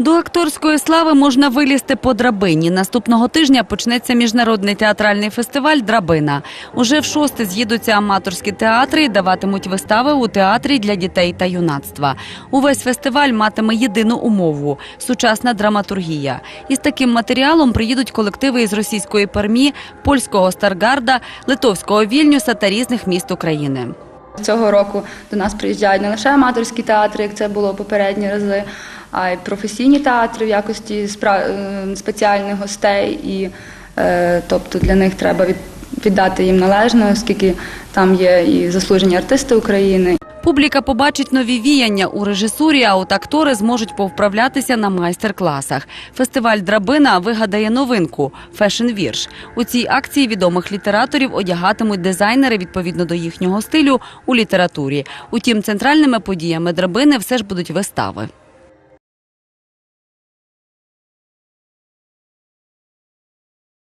До акторської слави можна вилізти по драбині. Наступного тижня почнеться міжнародний театральний фестиваль Драбина. Уже в шосте з'їдуться аматорські театри і даватимуть вистави у театрі для дітей та юнацтва. Увесь фестиваль матиме єдину умову сучасна драматургія. Із таким матеріалом приїдуть колективи із російської Пермі, польського Старгарда, литовського Вільнюса та різних міст України. Цього року до нас приїжджають не лише аматорські театри, як це було попередні рази, а й професійні театри в якості е, спеціальних гостей. І е, тобто для них треба віддати їм належне, оскільки там є і заслужені артисти України, Публіка побачить нові віяння у режисурі, а от актори зможуть повправлятися на майстер-класах. Фестиваль Драбина вигадає новинку фешн-вірш. У цій акції відомих літераторів одягатимуть дизайнери відповідно до їхнього стилю у літературі. Утім, центральними подіями драбини все ж будуть вистави.